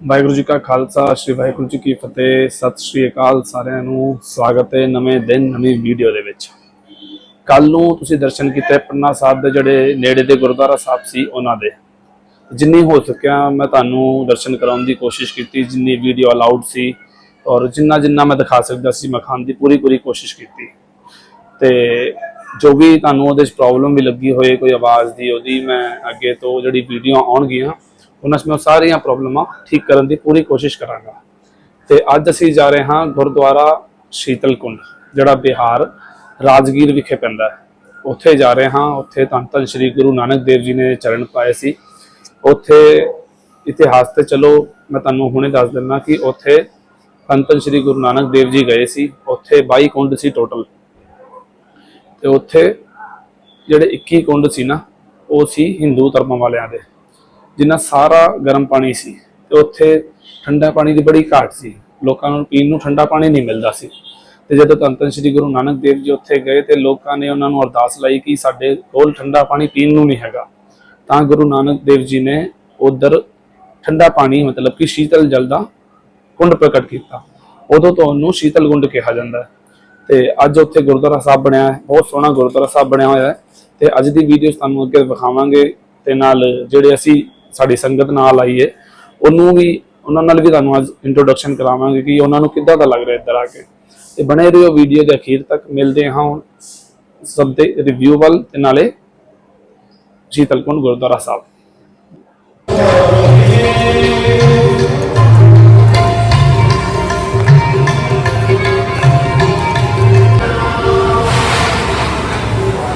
ਵਾਹਿਗੁਰੂ ਜੀ ਕਾ ਖਾਲਸਾ, ਸ੍ਰੀ ਵਾਹਿਗੁਰੂ ਜੀ ਕੀ ਫਤਿਹ, ਸਤਿ ਸ੍ਰੀ ਅਕਾਲ ਸਾਰਿਆਂ ਨੂੰ, ਸਵਾਗਤ ਹੈ ਨਵੇਂ ਦਿਨ, ਨਵੀਂ ਵੀਡੀਓ ਦੇ ਵਿੱਚ। ਕੱਲ ਨੂੰ ਤੁਸੀਂ ਦਰਸ਼ਨ ਕੀਤੇ ਪੰਨਾ ਸਾਹਿਬ ਦੇ ਜਿਹੜੇ ਨੇੜੇ ਦੇ ਗੁਰਦੁਆਰਾ ਸਾਹਿਬ ਸੀ, ਉਹਨਾਂ ਦੇ। ਜਿੰਨੀ ਹੋ ਸਕਿਆ ਮੈਂ ਤੁਹਾਨੂੰ ਦਰਸ਼ਨ ਕਰਾਉਣ ਦੀ ਕੋਸ਼ਿਸ਼ ਕੀਤੀ, ਜਿੰਨੀ ਵੀਡੀਓ ਅਲਾਉਡ ਸੀ ਔਰ ਜਿੰਨਾ ਜਿੰਨਾ ਮੈਂ ਦਿਖਾ ਸਕਦਾ ਸੀ, ਮੈਂ ਖਾਣ ਦੀ ਪੂਰੀ ਪੂਰੀ ਕੋਸ਼ਿਸ਼ ਕੀਤੀ। ਤੇ ਜੋ ਵੀ ਤੁਹਾਨੂੰ ਉਹਦੇ 'ਚ ਪ੍ਰੋਬਲਮ ਵੀ ਲੱਗੀ ਹੋਏ, ਕੋਈ ਆਵਾਜ਼ ਦੀ, ਉਹਦੀ ਮੈਂ ਅੱਗੇ ਤੋਂ ਜਿਹੜੀ ਵੀਡੀਓ ਆਉਣਗੀਆਂ ਉਹਨਾਂ 'ਚ ਮੈਂ ਸਾਰੀਆਂ ਪ੍ਰੋਬਲਮਾਂ ਠੀਕ ਕਰਨ ਦੀ ਪੂਰੀ ਕੋਸ਼ਿਸ਼ ਕਰਾਂਗਾ। ਤੇ ਅੱਜ ਅਸੀਂ ਜਾ ਰਹੇ ਹਾਂ ਗੁਰਦੁਆਰਾ ਸ਼ੀਤਲ ਕੁੰਡ ਜਿਹੜਾ ਬਿਹਾਰ ਰਾਜਗੀਰ ਵਿਖੇ ਪੈਂਦਾ ਹੈ। ਉੱਥੇ ਜਾ ਰਹੇ ਹਾਂ, ਉੱਥੇ ਧੰਨ ਧੰਨ ਸ੍ਰੀ ਗੁਰੂ ਨਾਨਕ ਦੇਵ ਜੀ ਨੇ ਚਰਨ ਪਾਏ ਸੀ। ਉੱਥੇ ਇਤਿਹਾਸ ਤੇ ਚਲੋ, ਮੈਂ ਤੁਹਾਨੂੰ ਹੁਣੇ ਦੱਸ ਦਿੰਦਾ ਕਿ ਉੱਥੇ ਧੰਨ ਧੰਨ ਸ੍ਰੀ ਗੁਰੂ ਨਾਨਕ ਦੇਵ ਜੀ ਗਏ ਸੀ। ਉੱਥੇ 22 ਕੁੰਡ ਸੀ ਟੋਟਲ ਤੇ ਉੱਥੇ ਜਿਹੜੇ 21 ਕੁੰਡ ਸੀ ਨਾ, ਉਹ ਸੀ ਹਿੰਦੂ ਧਰਮ ਵਾਲਿਆਂ ਦੇ। ਜਿੰਨਾ ਸਾਰਾ ਗਰਮ ਪਾਣੀ ਸੀ ਤੇ ਉੱਥੇ ਠੰਡਾ ਪਾਣੀ ਦੀ ਬੜੀ ਘਾਟ ਸੀ। ਲੋਕਾਂ ਨੂੰ ਪੀਣ ਨੂੰ ਠੰਡਾ ਪਾਣੀ ਨਹੀਂ ਮਿਲਦਾ ਸੀ। ਤੇ ਜਦੋਂ ਧੰਨ ਧੰਨ ਸ੍ਰੀ ਗੁਰੂ ਨਾਨਕ ਦੇਵ ਜੀ ਉੱਥੇ ਗਏ ਤੇ ਲੋਕਾਂ ਨੇ ਉਹਨਾਂ ਨੂੰ ਅਰਦਾਸ ਲਾਈ ਕਿ ਸਾਡੇ ਕੋਲ ਠੰਡਾ ਪਾਣੀ ਪੀਣ ਨੂੰ ਨਹੀਂ ਹੈਗਾ। ਤਾਂ ਗੁਰੂ ਨਾਨਕ ਦੇਵ ਜੀ ਨੇ ਉਧਰ ਠੰਡਾ ਪਾਣੀ ਮਤਲਬ ਕਿ ਸ਼ੀਤਲ ਜਲ ਦਾ ਕੁੰਡ ਪ੍ਰਗਟ ਕੀਤਾ। ਉਦੋਂ ਤੋਂ ਉਹਨੂੰ ਸ਼ੀਤਲ ਕੁੰਡ ਕਿਹਾ ਜਾਂਦਾ ਹੈ। ਤੇ ਅੱਜ ਉੱਥੇ ਗੁਰਦੁਆਰਾ ਸਾਹਿਬ ਬਣਿਆ ਹੈ। ਬਹੁਤ ਸੋਹਣਾ ਗੁਰਦੁਆਰਾ ਸਾਹਿਬ ਬਣਿਆ ਹੋਇਆ ਹੈ। ਤੇ ਅੱਜ ਦੀ ਵੀਡੀਓ ਤੁਹਾਨੂੰ ਅੱਗੇ ਵਿਖਾਵਾਂਗੇ ਤੇ ਨਾਲ ਜਿਹੜੇ ਅਸੀਂ ਸਾਡੀ ਸੰਗਤ ਨਾਲ ਆਈ ਹੈ ਉਹਨੂੰ ਵੀ, ਉਹਨਾਂ ਨਾਲ ਵੀ ਤੁਹਾਨੂੰ ਅੱਜ ਇੰਟਰੋਡਕਸ਼ਨ ਕਰਾਵਾਂਗੇ ਕਿ ਉਹਨਾਂ ਨੂੰ ਕਿੱਦਾਂ ਦਾ ਲੱਗ ਰਿਹਾ ਇੱਧਰ ਆ ਕੇ। ਤੇ ਬਣੇ ਰਹੋ ਵੀਡੀਓ ਦੇ ਅਖੀਰ ਤੱਕ। ਮਿਲਦੇ ਹਾਂ ਸਭ ਦੇ ਰਿਵਿਊ ਵੱਲ ਤੇ ਨਾਲੇ ਸ਼ੀਤਲਕੁੰਡ ਗੁਰਦੁਆਰਾ ਸਾਹਿਬ।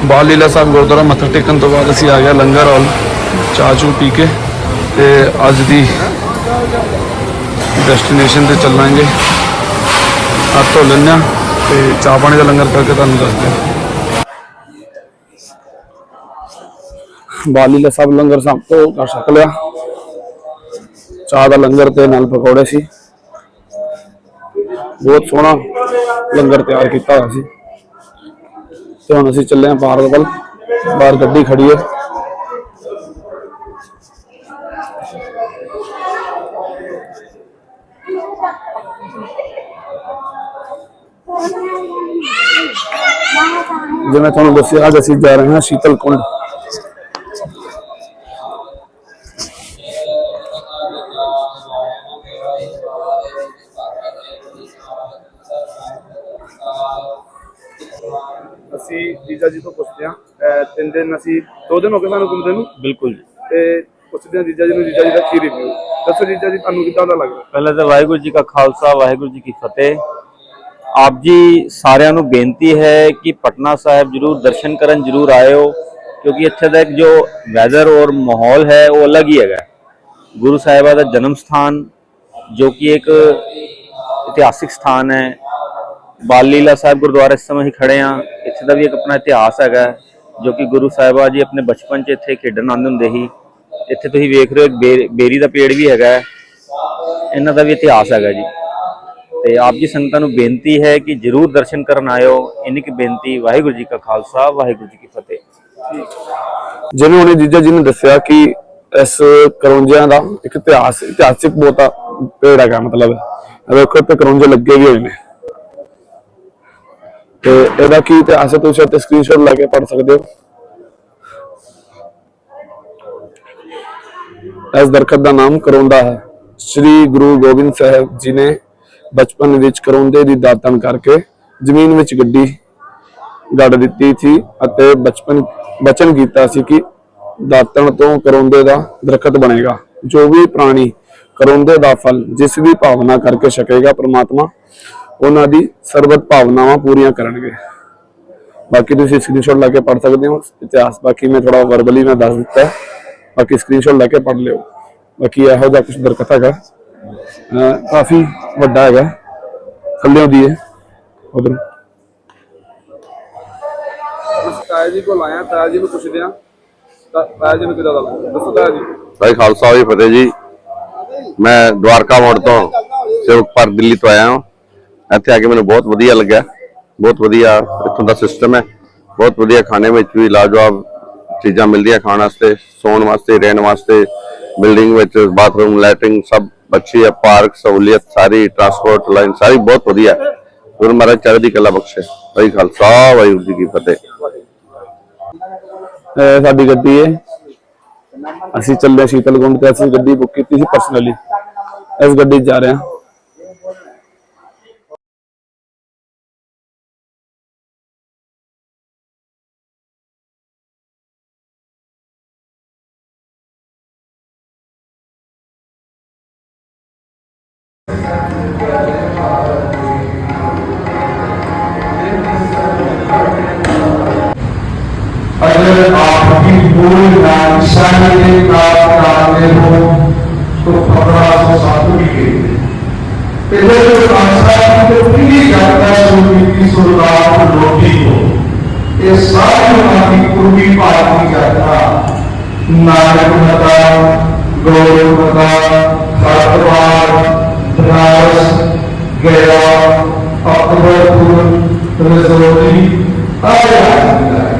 ਬਾਲ ਲੀਲਾ ਸਾਹਿਬ ਗੁਰਦੁਆਰਾ ਮੱਥਾ ਟੇਕਣ ਤੋਂ ਬਾਅਦ ਅਸੀਂ ਆ ਗਿਆ ਲੰਗਰ ਹਾਲ, ਚਾਹ ਚੂ ਪੀ ਕੇ। ਤੇ ਅੱਜ ਦੀ ਡੈਸਟੀਨੇਸ਼ਨ ਤੇ ਚੱਲਾਂਗੇ। ਹੱਥ ਧੋ ਲੈਂਦੇ ਹਾਂ ਤੇ ਚਾਹ ਪਾਣੀ ਦਾ ਲੰਗਰ ਕਰਕੇ ਤੁਹਾਨੂੰ ਦੱਸਦੇ ਹਾਂ। ਬਾਲ ਲੀਲਾ ਸਾਹਿਬ ਲੰਗਰ ਸਭ ਤੋਂ ਕਰ ਸਕ ਲਿਆ। ਚਾਹ ਦਾ ਲੰਗਰ ਤੇ ਨਾਲ ਪਕੌੜੇ ਸੀ। ਬਹੁਤ ਸੋਹਣਾ ਲੰਗਰ ਤਿਆਰ ਕੀਤਾ ਹੋਇਆ ਸੀ। ਤੇ ਹੁਣ ਅਸੀਂ ਚੱਲੇ ਹਾਂ ਬਾਹਰ ਵੱਲ। ਬਾਹਰ ਗੱਡੀ ਖੜੀ ਹੈ। ਜਿਵੇਂ ਤੁਹਾਨੂੰ ਦੱਸਿਆ ਅੱਜ ਅਸੀਂ ਜਾ ਰਹੇ ਹਾਂ ਸ਼ੀਤਲ ਕੁੰਡ ਅਸੀਂ ਜੀਜਾ ਜੀ ਤੋਂ ਪੁੱਛਦੇ ਹਾਂ ਤਿੰਨ ਦਿਨ ਅਸੀਂ ਦੋ ਦਿਨ ਹੋ ਗਏ ਸਾਨੂੰ ਘੁੰਮਦੇ ਨੂੰ? ਬਿਲਕੁਲ ਜੀ। ਤੇ ਪੁੱਛਦੇ ਹਾਂ ਜੀਜਾ ਜੀ ਨੂੰ ਜੀਜਾ ਜੀ ਦਾ ਕੀ ਰਿਵਿਊ ਦੱਸੋ ਜੀਜਾ ਜੀ ਤੁਹਾਨੂੰ ਕਿੱਦਾਂ ਦਾ ਲੱਗ ਰਿਹਾ ਪਹਿਲਾਂ ਤਾਂ ਵਾਹਿਗੁਰੂ ਜੀ ਕਾ ਖਾਲਸਾ ਵਾਹਿਗੁਰੂ ਜੀ ਕੀ ਫਤਿਹ। ਆਪ ਜੀ ਸਾਰਿਆਂ ਨੂੰ ਬੇਨਤੀ ਹੈ ਕਿ ਪਟਨਾ ਸਾਹਿਬ ਜਰੂਰ ਦਰਸ਼ਨ ਕਰਨ ਜਰੂਰ ਆਇਓ, ਕਿਉਂਕਿ ਇੱਥੇ ਦਾ ਇੱਕ ਜੋ ਵੈਦਰ ਔਰ ਮਾਹੌਲ ਹੈ, ਉਹ ਅਲੱਗ ਹੀ ਹੈਗਾ। ਗੁਰੂ ਸਾਹਿਬਾ ਦਾ ਜਨਮ ਸਥਾਨ, ਜੋ ਕਿ ਇੱਕ ਇਤਿਹਾਸਿਕ ਸਥਾਨ ਹੈ। ਬਾਲ ਲੀਲਾ ਸਾਹਿਬ ਗੁਰਦੁਆਰਾ ਇਸ ਸਮੇਂ ਹੀ ਖੜੇ ਆ ਇੱਥੇ ਦਾ ਵੀ ਇੱਕ ਆਪਣਾ ਇਤਿਹਾਸ ਹੈਗਾ, ਜੋ ਕਿ ਗੁਰੂ ਸਾਹਿਬਾ ਜੀ ਆਪਣੇ ਬਚਪਨ 'ਚ ਇੱਥੇ ਖੇਡਣ ਆਉਂਦੇ ਹੁੰਦੇ ਸੀ। ਇੱਥੇ ਤੁਸੀਂ ਵੇਖ ਰਹੇ ਹੋ ਬੇ- ਬੇਰੀ ਦਾ ਪੇੜ ਵੀ ਹੈਗਾ। ਇਹਨਾਂ ਦਾ ਵੀ ਇਤਿਹਾਸ ਹੈਗਾ ਜੀ। ਤੇ ਆਪ ਜੀ ਸੰਗਤਾਂ ਨੂੰ ਬੇਨਤੀ ਹੈ ਕਿ ਜਰੂਰ ਦਰਸ਼ਨ ਕਰਨ ਆਇਓ। ਇੰਨੀ ਕੀ ਬੇਨਤੀ ਵਾਹਿਗੁਰੂ ਜੀ ਕਾ ਖਾਲਸਾ, ਵਾਹਿਗੁਰੂ ਜੀ ਕੀ ਫਤਿਹ। ਜਿਵੇਂ ਉਹਨੇ ਜੀਜਾ ਜੀ ਨੇ ਦੱਸਿਆ ਕਿ ਇਸ ਕਰੌਂਜਿਆਂ ਦਾ ਇੱਕ ਇਤਿਹਾਸ, ਇਤਿਹਾਸਿਕ ਬਹੁਤਾ ਪੇੜ ਹੈਗਾ ਮਤਲਬ। ਵੇਖੋ ਇੱਥੇ ਕਰੌਂਜੇ ਲੱਗੇ ਵੀ ਹੋਏ ਨੇ। ਤੇ ਇਹਦਾ ਕੀ ਇਤਿਹਾਸ ਹੈ, ਤੁਸੀਂ ਇੱਥੇ ਸਕਰੀਨਸ਼ਾਟ ਲੈ ਕੇ ਪੜ ਸਕਦੇ ਹੋ। ਇਸ ਦਰਖਤ ਦਾ ਨਾਮ ਕਰੌਂਦਾ ਹੈ। ਸ੍ਰੀ ਗੁਰੂ ਗੋਬਿੰਦ ਸਾਹਿਬ ਜੀ ਨੇ ਬਚਪਨ ਵਿੱਚ ਕਰੋਂਦੇ ਦੀ ਦਾਤਣ ਕਰਕੇ ਜ਼ਮੀਨ ਵਿੱਚ ਗੱਡੀ ਗੱਡ ਦਿੱਤੀ ਸੀ ਅਤੇ ਬਚਪਨ, ਬਚਨ ਕੀਤਾ ਸੀ ਕਿ ਦਾਤਣ ਤੋਂ ਕਰੌਂਦੇ ਦਾ ਦਰਖਤ ਬਣੇਗਾ। ਜੋ ਵੀ ਪ੍ਰਾਣੀ ਕਰੌਂਦੇ ਦਾ ਫਲ, ਜਿਸ ਵੀ ਭਾਵਨਾ ਕਰਕੇ ਛਕੇਗਾ ਪ੍ਰਮਾਤਮਾ, ਉਹਨਾਂ ਦੀ ਸਰਬਤ ਭਾਵਨਾਵਾਂ ਪੂਰੀਆਂ ਕਰਨਗੇ। ਬਾਕੀ ਤੁਸੀਂ ਸਕਰੀਨਸ਼ਾਟ ਲੈ ਕੇ ਪੜ ਸਕਦੇ ਹੋ, ਇਤਿਹਾਸ। ਬਾਕੀ ਮੈਂ ਥੋੜਾ ਵਰਬਲੀ ਮੈਂ ਦੱਸ ਦਿੱਤਾ। ਹੈ ਬਾਕੀ ਸਕਰੀਨਸ਼ਾਟ ਲੈ ਕੇ ਪੜ ਲਿਓ। ਬਾਕੀ ਇਹੋ ਜਿਹਾ ਕੁਝ ਦਰਖਤ ਹੈਗਾ। ਕਾਫੀ ਵੱਡਾ ਹੈਗਾ। ਥੱਲੇ ਦੀ ਹੈ। ਉਧਰ। ਤਾਇਆ ਜੀ ਕੋਲ ਆਇਆ ਤਾਇਆ ਜੀ ਨੂੰ ਪੁੱਛਦੇ ਆ ਤਾਇਆ ਜੀ ਨੂੰ ਕਿਦਾਂ ਦਾ ਲੱਗਾ ਦੱਸੋ ਤਾਇਆ ਜੀ। ਭਾਈ ਖਾਲਸਾ ਜੀ ਫਤਿਹ ਜੀ। ਮੈਂ ਦਵਾਰਕਾ ਮੋੜ ਤੋਂ ਸੇਵਕ ਪਰ ਦਿੱਲੀ ਤੋਂ ਆਇਆ ਹਾਂ। ਇੱਥੇ ਆ ਕੇ ਮੈਨੂੰ ਬਹੁਤ ਵਧੀਆ ਲੱਗਿਆ। ਬਹੁਤ ਵਧੀਆ ਇੱਥੋਂ ਦਾ ਸਿਸਟਮ ਹੈ। ਬਹੁਤ ਵਧੀਆ ਖਾਣੇ ਵਿੱਚ ਵੀ ਲਾਜਵਾਬ ਚੀਜ਼ਾਂ ਮਿਲਦੀਆਂ ਖਾਣ ਵਾਸਤੇ ਸੌਣ ਵਾਸਤੇ ਰਹਿਣ ਵਾਸਤੇ ਬਿਲਡਿੰਗ ਵਿੱਚ ਬਾਥਰੂਮ ਲੈਟਰਿੰਗ ਸਭ ਬੱਚੇ ਆ, ਪਾਰਕ ਸਹੂਲੀਅਤ ਸਾਰੀ ਟਰਾਂਸਪੋਰਟ ਲਾਈਨ ਸਾਰੀ ਬਹੁਤ ਵਧੀਆ। ਗੁਰੂ ਮਹਾਰਾਜ ਚੜ੍ਹਦੀ ਕਲਾ ਬਖਸ਼ੇ। ਭਾਈ ਖਾਲਸਾ, ਵਾਹਿਗੁਰੂ ਜੀ ਕੀ ਫਤਿਹ। ਸਾਡੀ ਗੱਡੀ ਹੈ ਅਸੀਂ ਚੱਲੇ ਸ਼ੀਤਲ ਸ਼ੀਤਲਕੁੰਡ ਤੇ, ਅਸੀਂ ਗੱਡੀ ਬੁੱਕ ਕੀਤੀ ਸੀ ਪਰਸਨਲੀ ਇਸ ਗੱਡੀ 'ਚ ਜਾ ਰਹੇ ਹਾਂ। اگر آپ کی پوری کوئی ناشاہی کا کارنے ہو تو پندرہ سو ساتھ کے ادھر جو ناشاہی کو پلی جاتا ہے۔ سو بیتی سو لاکھ روٹی کو یہ ساری کی پوری پاکی جاتا نارک متا گوڑ متا خاتوار بنارس گیا اکبر پور رزوری آیا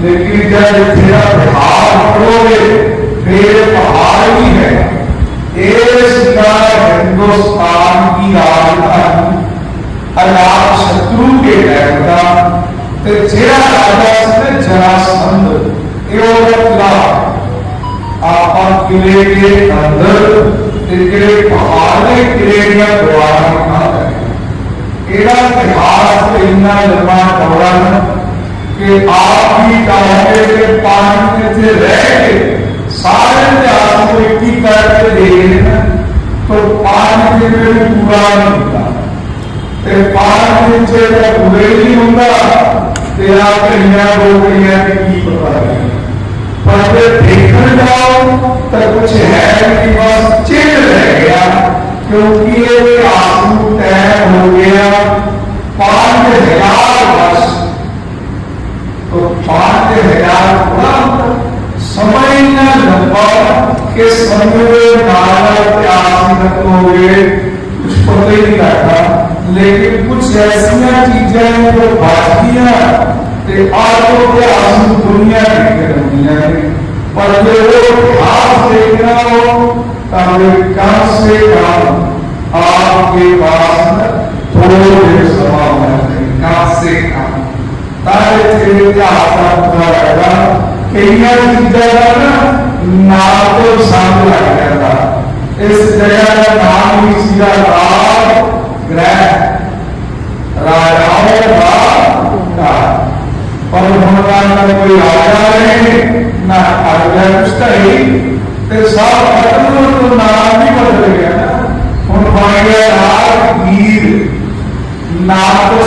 لیکن جب تیرا پہاڑ پڑو گے؟ پھر پہاڑ بھی ہے اس کا ہندوستان کی راجدھانی۔ اللہ شترو کے لہتا تے جیڑا راجا سنے جراثند ایو رتلا آپا قلعے کے اندر تیرے پہاڑے قلعے میں دوبارہ نہ رہے ایڑا اتہاس اتنا لمبا دورہ نہ کہ آپ کی ڈالے کے پانی میں سے رہ کے سارے پیاسوں کو اکٹھی کر کے دے رہے نا۔ تو پانی کے میں پورا نہیں ہوتا۔ تے پانی کے سے جب پورے نہیں ہوتا، تے آپ کہیں ہیں وہ کہیں ہیں کہ کی پتا رہے ہیں پر جب دیکھنے جاؤ، تو کچھ ہے کہ بس چل رہ گیا۔ کیونکہ یہ آسو تیہ ہو گیا۔ پانی کے ہزار بس۔ پانچ ہزار سمجھنا لمبا کہ سمجھے مارا پیاس نہ ہوئے کچھ پتہ ہی نہیں لگا لیکن کچھ ایسی چیزیں ہیں جو باقی ہیں۔ تے آج وہ کے آسو دنیا کی کرنی ہے پر جو وہ پیاس دیکھنا ہو تاہم کم سے کم آپ کے پاس تھوڑے سوال ہے۔ کم سے کم ਸਾਰੇ ਤੇਰੇ ਇਤਿਹਾਸ ਦਾ ਪਤਾ ਲੱਗਦਾ ਕਈਆਂ ਚੀਜ਼ਾਂ ਦਾ ਨਾ ਨਾਮ ਤੋਂ ਸਮਝ ਲੱਗ ਜਾਂਦਾ ਇਸ ਜਗ੍ਹਾ ਦਾ ਨਾਮ ਹੀ ਸੀਗਾ ਰਾਜ ਗ੍ਰਹਿ ਰਾਜਾਓ ਦਾ ਘਰ। ਪਰ ਹੁਣ ਦਾ ਕੋਈ ਰਾਜਾ ਨਹੀਂ ਨਾ ਅਗਲਾ ਕੁਸ਼ਤਈ ਤੇ ਸਭ ਖਤਮ ਤੋਂ ਨਾਮ ਹੀ ਬਦਲ ਗਿਆ ਨਾ ਹੁਣ ਬਣ ਗਿਆ ਰਾਜ ਗੀਰ ਨਾਮ ਤੋਂ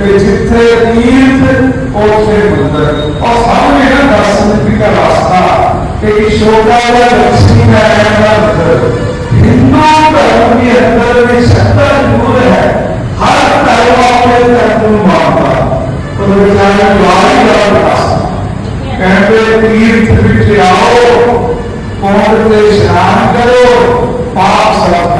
کہ جتھے تیرت اوتھے مندر اور سامنے ہے دس منٹ کا راستہ کہ یشودا یا لکشمی نارائن کا مندر ہندو دھرم کے اندر بھی شکر دور ہے ہر طلبہ کے تکن مانتا تو بیچارے لاری کا راستہ کہتے تیرت بھی آؤ کون سے شران کرو پاپ سب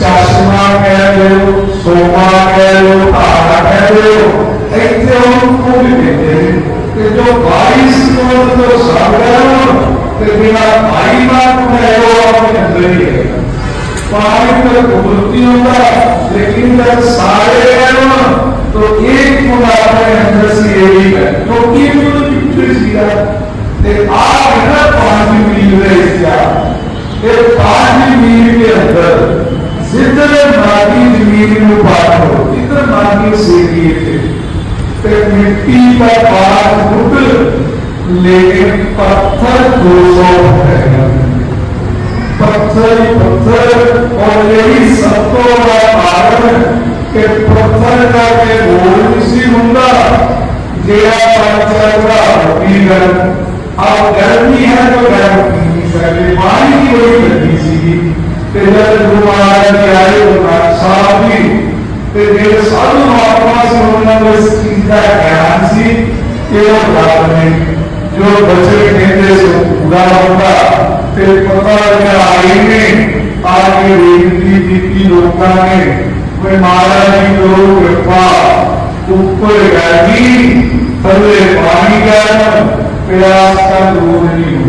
چاشمہ کہہ لو سوما کہہ لو تارا کہہ لو ایتھے ان کو بھی کہتے ہیں کہ جو بائیس کروڑ تو سب رہے ہو تو بنا بھائی بات رہے ہو آپ کے اندر ہی ہے پانی پر گزرتی ہوتا لیکن جب سارے رہے ہو تو ایک گنا اپنے اندر سے یہی ہے تو یہ بھی تو پکچر سیدھا تے آپ ہے نا پانچ میل رہے اس کا یہ پانچ میل کے اندر زندر ماری دمیر مبارک ہو زندر ماری سے لیے تھے کہ مٹی کا پاس مکل لیکن پتھر دو سو پہنے گا پتھر پتھر، اور یہی سبتوں کا پارک ہے کہ پتھر کا کے بول کسی ہوں گا جیہا پتھر کا ہوتی گرم آپ گرمی ہے تو گرمی سے بھائی کی ہوئی گرمی سی۔ ਤੇ ਜਦ ਗੁਰੂ ਮਹਾਰਾਜ ਜੀ ਆਏ ਉਹ ਸਾਹਿਬ ਵੀ ਤੇ ਜਿਹੜੇ ਸਾਧੂ ਮਹਾਤਮਾ ਸੀ ਉਹਨਾਂ ਨੂੰ ਇਸ ਚੀਜ਼ ਦਾ ਗਿਆਨ ਸੀ ਕਿ ਉਹ ਰੱਬ ਨੇ ਜੋ ਬਚਨ ਕਹਿੰਦੇ ਸੋ ਪੂਰਾ ਹੁੰਦਾ ਤੇ ਪਤਾ ਲੱਗਾ ਆਈ ਨੇ ਆ ਕੇ ਬੇਨਤੀ ਕੀਤੀ ਲੋਕਾਂ ਨੇ ਕੋਈ ਮਹਾਰਾਜ ਜੀ ਕਰੋ ਕਿਰਪਾ ਉੱਪਰ ਗਰਮੀ ਥੱਲੇ ਪਾਣੀ ਗਰਮ ਪਿਆਸ ਦਾ ਦੂਰ ਨਹੀਂ ਹੁੰਦੀ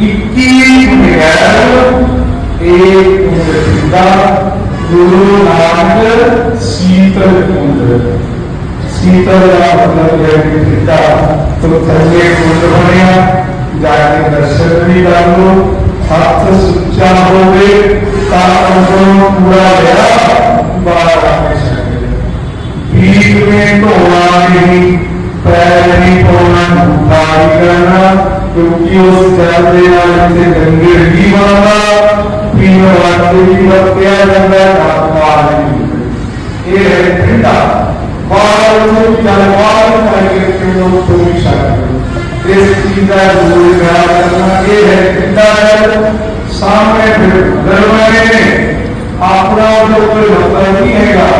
21 ਅਪ੍ਰੈਲ ਇਹ ਦਾ ਗੁਰੂ ਨਾਨਕ ਸੀਤਲ ਕੁੰਡ ਸੀਤਲ ਦਾ ਮਤਲਬ ਹੈ ਕਿ ਪਿਤਾ ਤੋਂ ਥੱਲੇ ਕੁੰਡ ਬਣਿਆ, ਜਾ ਕੇ ਦਰਸ਼ਨ ਵੀ ਕਰ ਲੋ ਹੱਥ ਸੁੱਚਾ ਹੋਵੇ ਤਾਂ ਅੰਦਰੋਂ ਪੂਰਾ ਲਿਆ ਬਾਹਰ ਆ ਸਕਦੇ ਵੀਰ ਨੇ ਧੋਣਾ ਨਹੀਂ, ਪੈਰ ਨਹੀਂ ਪਾਉਣਾ ਧਾਰੀ ਕਰਨਾ। کیونکہ اس جہاں دے آج اسے گھنگے ہی بڑھا پیمہ راکھتے ہی بڑھ کے آ جانتا ہے تاکہ آج ہی یہ ہے پھٹا بار اسے کی جانوار کھائیے کہ وہ چھوڑی شاید اس چیزہ ہے دوری بیار کرنا یہ ہے پھٹا ہے سامنے پھر درمائے اپنا جو پر ہوتا نہیں ہے گا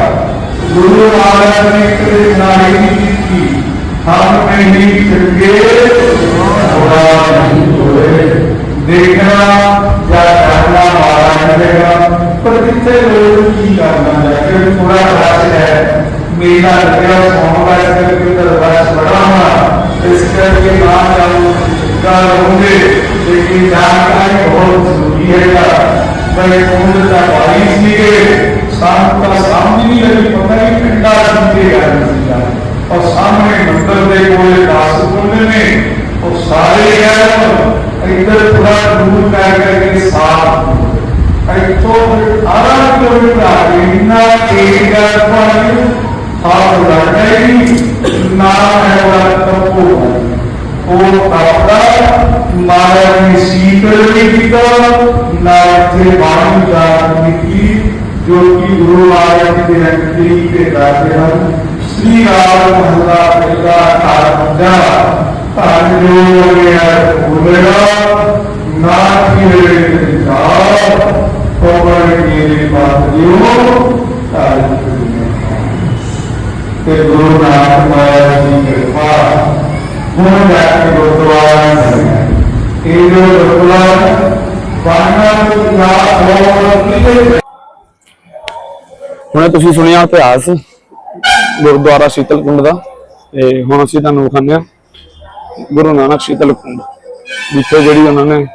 گروہ آرہ نے کرے نائی کی ہم نہیں چھنگے دیکھنا، یا جاننا، مارا نہیں دے گا۔ پر جتنے لوگ کی کرنا ہے؟ کہ پورا راج ہے۔ میلا لگیا سونا ہے اس کے درواز بڑا ہوا۔ اس کے لیے ماں جاؤں کا روں گے۔ لیکن جانکاری بہت ضروری ہے گا میں کون سا بارش نہیں گئے سام کا سامنے نہیں لگی پتہ ہی پنڈا سنتے گا نہیں جائے۔ اور سامنے مندر دے کوئی کاسکون میں۔ اور سارے گئے ہیں ਇੱਧਰ ਪੂਰਾ ਦੂਰ ਕਰ ਕੇ ਸਾਫ ਇੱਥੋਂ ਅਰਾ ਕੋਈ ਨਾ ਇੰਨਾ ਕੀੜਾ ਪਾਈ ਸਾਫ ਲੱਗ ਗਈ ਨਾ ਹੈ ਵਰਤ ਕੋ ਉਹ ਕਾਪੜਾ ਮਾਰਾ ਦੀ ਸੀਤਲ ਨੇ ਕੀਤਾ ਨਾ ਇੱਥੇ ਬਾਣੀ ਦਾ ਨਿੱਕੀ ਜੋ ਕਿ ਗੁਰੂ ਆਇਆ ਕਿ ਦੇ ਰੱਖੀ ਕੇ ਦਾਤੇ ਹਨ ਸ੍ਰੀ ਰਾਮ ਮਹਾਰਾਜ ਦਾ ਕਾਰਜ ਦਾ ਧੰਨ ਜੋ ਗਿਆ ਬੋਲੇਗਾ ਨਾ ਕੀਰੇ ਜਾ ਕੋਮਰ ਮੇਰੇ ਬਾਤ ਦਿਓ ਧੰਨ ਤੇ ਗੁਰੂ ਨਾਨਕ ਮਹਾਰਾਜ ਦੀ ਕਿਰਪਾ ਹੁਣ ਜਾ ਕੇ ਗੁਰਦੁਆਰਾ ਇਹ ਜੋ ਗੁਰਦੁਆਰਾ ਬਾਣਾ ਦਾ ਹੋਰ ਕਿਤੇ ਹੁਣ ਤੁਸੀਂ ਸੁਣਿਆ ਇਤਿਹਾਸ ਗੁਰਦੁਆਰਾ ਸ਼ੀਤਲ ਕੁੰਡ ਦਾ, ਤੇ ਹੁਣ ਅਸੀਂ ਤੁਹਾਨੂੰ ਵਿਖਾਉਂਦੇ ਹਾਂ ਗੁਰੂ ਨਾਨਕ ਸ਼ੀਤਲ ਕੁੰਡ ਜਿੱਥੇ ਜਿਹੜੀ ਉਹਨਾਂ ਨੇ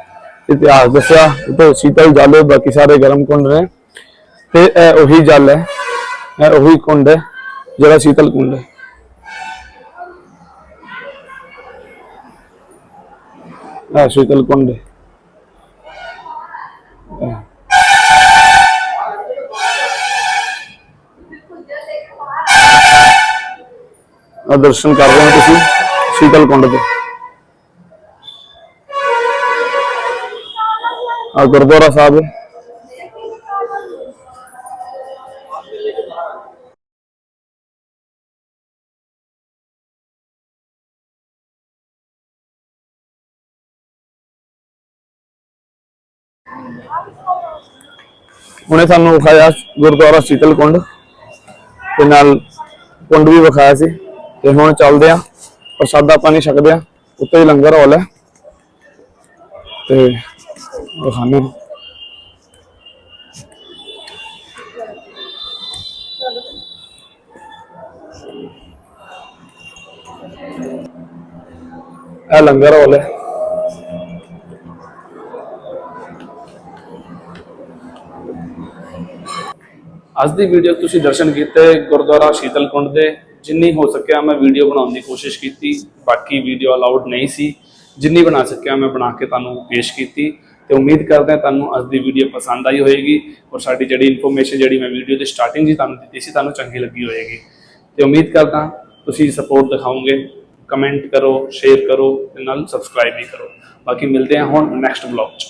ਇਤਿਹਾਸ ਦੱਸਿਆ ਉਹ ਸ਼ੀਤਲ ਜਲ ਹੈ, ਬਾਕੀ ਸਾਰੇ ਗਰਮ ਕੁੰਡ ਨੇ। ਤੇ ਇਹ ਉਹੀ ਜਲ ਹੈ ਇਹ ਉਹੀ ਕੁੰਡ ਹੈ ਜਿਹੜਾ ਸ਼ੀਤਲ ਕੁੰਡ ਹੈ। ਇਹ ਸ਼ੀਤਲ ਕੁੰਡ ਹੈ। ਦਰਸ਼ਨ ਕਰ ਰਹੇ ਹੋ ਤੁਸੀਂ? ਸ਼ੀਤਲ ਕੁੰਡ ਦੇ। ਆ ਗੁਰਦੁਆਰਾ ਸਾਹਿਬ ਹੈ। ਹੁਣੇ ਸਾਨੂੰ ਵਿਖਾਇਆ ਗੁਰਦੁਆਰਾ ਸ਼ੀਤਲ ਕੁੰਡ ਤੇ ਨਾਲ ਕੁੰਡ ਵੀ ਵਿਖਾਇਆ ਸੀ। ਤੇ ਹੁਣ ਚੱਲਦੇ ਆ ਪ੍ਰਸਾਦਾ ਪਾਣੀ ਛਕਦੇ ਆ ਉੱਤੇ ਹੀ ਲੰਗਰ ਹਾਲ ਹੈ। ਤੇ ਵਿਖਾਣੇ ਇਹ ਲੰਗਰ ਹਾਲ ਹੈ। ਅੱਜ ਦੀ ਵੀਡੀਓ ਤੁਸੀਂ ਦਰਸ਼ਨ ਕੀਤੇ ਗੁਰਦੁਆਰਾ ਸ਼ੀਤਲ ਕੁੰਡ ਦੇ। ਜਿੰਨੀ ਹੋ ਸਕਿਆ ਮੈਂ ਵੀਡੀਓ ਬਣਾਉਣ ਦੀ ਕੋਸ਼ਿਸ਼ ਕੀਤੀ, ਬਾਕੀ ਵੀਡੀਓ ਅਲਾਉਡ ਨਹੀਂ ਸੀ। ਜਿੰਨੀ ਬਣਾ ਸਕਿਆ ਮੈਂ ਬਣਾ ਕੇ ਤੁਹਾਨੂੰ ਪੇਸ਼ ਕੀਤੀ ਤੇ ਉਮੀਦ ਕਰਦੇ ਹਾਂ ਤੁਹਾਨੂੰ ਅੱਜ ਦੀ ਵੀਡੀਓ ਪਸੰਦ ਆਈ ਹੋਏਗੀ ਔਰ ਸਾਡੀ ਜਿਹੜੀ ਇਨਫੋਰਮੇਸ਼ਨ ਜਿਹੜੀ ਮੈਂ ਵੀਡੀਓ ਦੇ ਸਟਾਰਟਿੰਗ 'ਚ ਤੁਹਾਨੂੰ ਦਿੱਤੀ ਸੀ, ਤੁਹਾਨੂੰ ਚੰਗੀ ਲੱਗੀ ਹੋਏਗੀ। ਤੇ ਉਮੀਦ ਕਰਦਾ ਤੁਸੀਂ ਸਪੋਰਟ ਦਿਖਾਓਗੇ ਕਮੈਂਟ ਕਰੋ ਸ਼ੇਅਰ ਕਰੋ ਤੇ ਨਾਲ ਸਬਸਕ੍ਰਾਈਬ ਵੀ ਕਰੋ। ਬਾਕੀ ਮਿਲਦੇ ਹਾਂ ਹੁਣ ਨੈਕਸਟ ਵਲੌਗ 'ਚ।